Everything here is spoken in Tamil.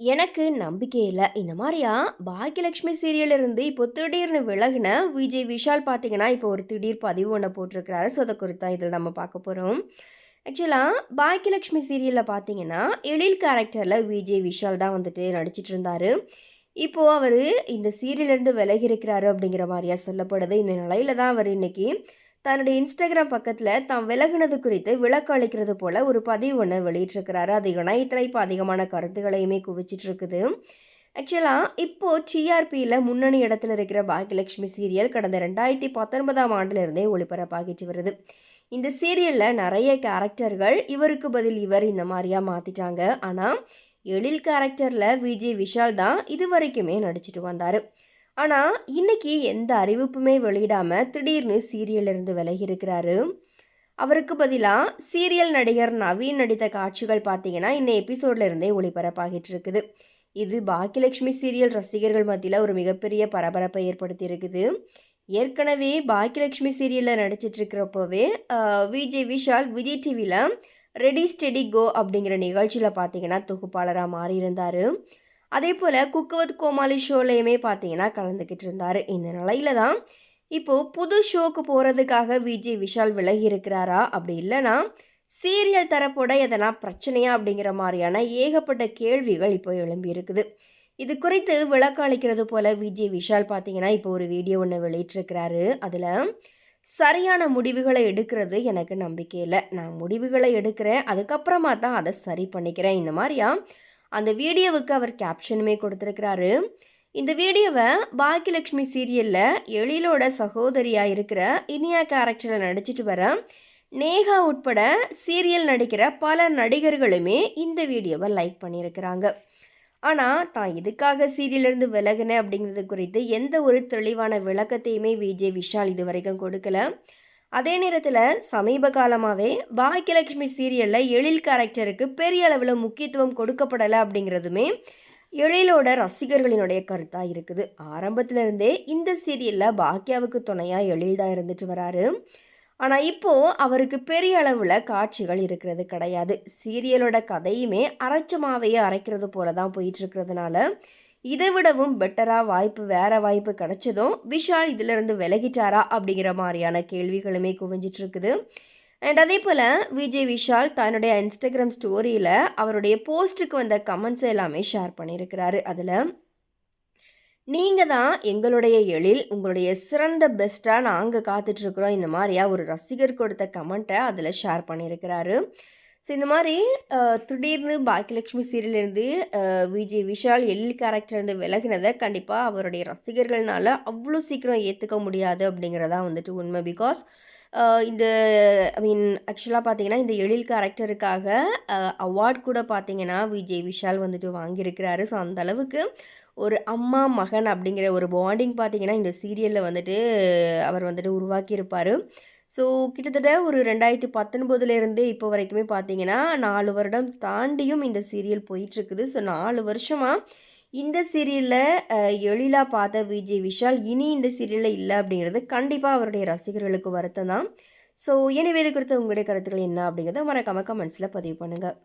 எனக்கு நம்பிக்கை இல்லை இந்த மாதிரியா பாக்கியலட்சுமி சீரியல் இருந்து இப்போ திடீர்னு விலகுன விஜய் விஷால் பார்த்தீங்கன்னா, இப்போ ஒரு திடீர் பதிவு ஒன்று போட்டிருக்கிறாரு. ஸோ, அதை குறித்து இதில் நம்ம பார்க்க போகிறோம் ஆக்சுவலாக பாக்கியலட்சுமி சீரியலில் பார்த்தீங்கன்னா, எழில் கேரக்டரில் விஜய் விஷால் தான் வந்துட்டு நடிச்சிட்டு இருந்தார் இப்போது அவர் இந்த சீரியல்லேருந்து விலகி இருக்கிறாரு அப்படிங்கிற மாதிரியா சொல்லப்படுது. இந்த நிலையில தான் அவர் இன்றைக்கி தன்னுடைய இன்ஸ்டாகிராம் பக்கத்தில் தாம் விலகுனது குறித்து விளக்கம் அளிக்கிறது போல ஒரு பதிவு ஒன்று வெளியிட்டிருக்கிறாரு. அது இணையத்தில் இப்போ அதிகமான கருத்துக்களையுமே குவிச்சிட்டு இருக்குது. ஆக்சுவலாக இப்போது டிஆர்பியில் முன்னணி இடத்துல இருக்கிற பாக்கியலட்சுமி சீரியல் கடந்த 2019ஆம் ஆண்டிலிருந்தே ஒளிபரப்பாகிட்டு வருது. இந்த சீரியலில் நிறைய கேரக்டர்கள் இவருக்கு பதில் இவர் இந்த மாதிரியாக மாற்றிட்டாங்க ஆனால் எழில் கேரக்டரில் விஜய் விஷால் தான் இது வரைக்குமே நடிச்சிட்டு வந்தார் ஆனால் இன்றைக்கி எந்த அறிவிப்புமே வெளியிடாம திடீர்னு சீரியலிருந்து விலகி இருக்கிறாரு. அவருக்கு பதிலாக சீரியல் நடிகர் நவீன் நடித்த காட்சிகள் பார்த்தீங்கன்னா, இந்த எபிசோட்ல இருந்தே ஒளிபரப்பாகிட்டு இருக்குது. இது பாக்கியலட்சுமி சீரியல் ரசிகர்கள் மத்தியில் ஒரு மிகப்பெரிய பரபரப்பை ஏற்படுத்தி இருக்குது. ஏற்கனவே பாக்கியலட்சுமி சீரியலில் நடிச்சிட்ருக்கிறப்பவே விஜய் விஷால் விஜய் டிவியில் ரெடி ஸ்டெடி கோ அப்படிங்கிற நிகழ்ச்சியில் பார்த்தீங்கன்னா, தொகுப்பாளராக மாறியிருந்தாரு. அதேபோல குக் குக்கவத் கோமாளி ஷோலையுமே பார்த்தீங்கன்னா, கலந்துக்கிட்டு இருந்தார் இந்த நிலையில தான் இப்போது புது ஷோக்கு போகிறதுக்காக விஜய் விஷால் விலகி இருக்கிறாரா? அப்படி இல்லைன்னா சீரியல் தரப்போட எதனா பிரச்சனையா? அப்படிங்கிற மாதிரியான ஏகப்பட்ட கேள்விகள் இப்போ எழும்பி இருக்குது. இது குறித்து விளக்கம் அளிக்கிறது போல விஜய் விஷால் பார்த்தீங்கன்னா, இப்போ ஒரு வீடியோ ஒன்று வெளியிட்டிருக்கிறாரு. அதில் சரியான முடிவுகளை எடுக்கிறது எனக்கு நம்பிக்கை இல்லை நான் முடிவுகளை எடுக்கிறேன். அதுக்கப்புறமா தான் அதை சரி பண்ணிக்கிறேன். இந்த மாதிரியா அந்த வீடியோவுக்கு அவர் கேப்ஷனுமே கொடுத்துருக்கிறாரு இந்த வீடியோவை பாக்கியலட்சுமி சீரியலில் எழிலோட சகோதரியாக இருக்கிற இனியா கேரக்டரில் நடிச்சிட்டு வர நேகா உட்பட சீரியல் நடிக்கிற பல நடிகர்களுமே இந்த வீடியோவை லைக் பண்ணியிருக்கிறாங்க. ஆனால் தான் எதுக்காக சீரியல்ல விலகினேன் அப்படிங்கிறது குறித்து எந்த ஒரு தெளிவான விளக்கத்தையுமே விஜய் விஷால் இது வரைக்கும் கொடுக்கல. அதே நேரத்தில் சமீப காலமாகவே பாக்கியலட்சுமி சீரியலில் எழில் கேரக்டருக்கு பெரிய அளவில் முக்கியத்துவம் கொடுக்கப்படலை அப்படிங்கிறதுமே எழிலோட ரசிகர்களினுடைய கருத்தாக இருக்குது. ஆரம்பத்திலிருந்தே இந்த சீரியலில் பாக்கியாவுக்கு துணையாக எழில் தான் இருந்துட்டு வராரு. ஆனால் இப்போ அவருக்கு பெரிய அளவில் காட்சிகள் இருக்கிறது கிடையாது. சீரியலோட கதையுமே அரைச்சமாவையே அரைக்கிறது போல தான் போயிட்டு இருக்கிறதுனால, இதை விடவும் பெட்டராக வாய்ப்பு வேறு வாய்ப்பு கிடைச்சதும் விஷால் இதிலிருந்து விலகிட்டாரா? அப்படிங்கிற மாதிரியான கேள்விகளுமே குவிஞ்சிட்டு இருக்குது. அண்ட் அதேபோல விஜய் விஷால் தன்னுடைய இன்ஸ்டாகிராம் ஸ்டோரியில் அவருடைய போஸ்ட்டுக்கு வந்த கமெண்ட்ஸ் எல்லாமே ஷேர் பண்ணியிருக்கிறாரு. அதில் நீங்கள் தான் எங்களுடைய எழில். உங்களுடைய சிறந்த பெஸ்ட்டாக நாங்கள் காத்துட்டு இருக்கிறோம். இந்த மாதிரியா ஒரு ரசிகர் கொடுத்த கமெண்ட்டை அதில் ஷேர் பண்ணியிருக்கிறாரு. ஸோ, இந்த மாதிரி திடீர்னு பாக்கியலட்சுமி சீரியல்லேருந்து விஜய் விஷால் எழில் கேரக்டர்லேருந்து இருந்து கண்டிப்பாக அவருடைய ரசிகர்கள்னால அவ்வளோ சீக்கிரம் ஏற்றுக்க முடியாது அப்படிங்கிறதா வந்துட்டு உண்மை. பிகாஸ் இந்த ஐ மீன் ஆக்சுவலாக பார்த்தீங்கன்னா, இந்த எழில் கேரக்டருக்காக அவார்ட் கூட பார்த்தீங்கன்னா, விஜய் விஷால் வந்துட்டு வாங்கியிருக்கிறாரு. ஸோ, அந்த அளவுக்கு ஒரு அம்மா, மகன் அப்படிங்கிற ஒரு பாண்டிங் பார்த்தீங்கன்னா, இந்த சீரியலில் வந்துட்டு அவர் வந்துட்டு உருவாக்கியிருப்பார் ஸோ, கிட்டத்தட்ட ஒரு 2019லேருந்தே இப்போ வரைக்குமே பார்த்தீங்கன்னா, நாலு வருடம் தாண்டியும் இந்த சீரியல் போயிட்டுருக்குது. ஸோ, நாலு வருஷமாக இந்த சீரியலில் எழிலா பார்த்த விஜய் விஷால் இனி இந்த சீரியலில் இல்லை அப்படிங்கிறது கண்டிப்பாக அவருடைய ரசிகர்களுக்கு வருத்தம் தான். ஸோ, எனவே இது குறித்து உங்களுடைய கருத்துக்கள் என்ன? அப்படிங்கிறத மறக்காம கமெண்ட்ஸில் பதிவு பண்ணுங்கள்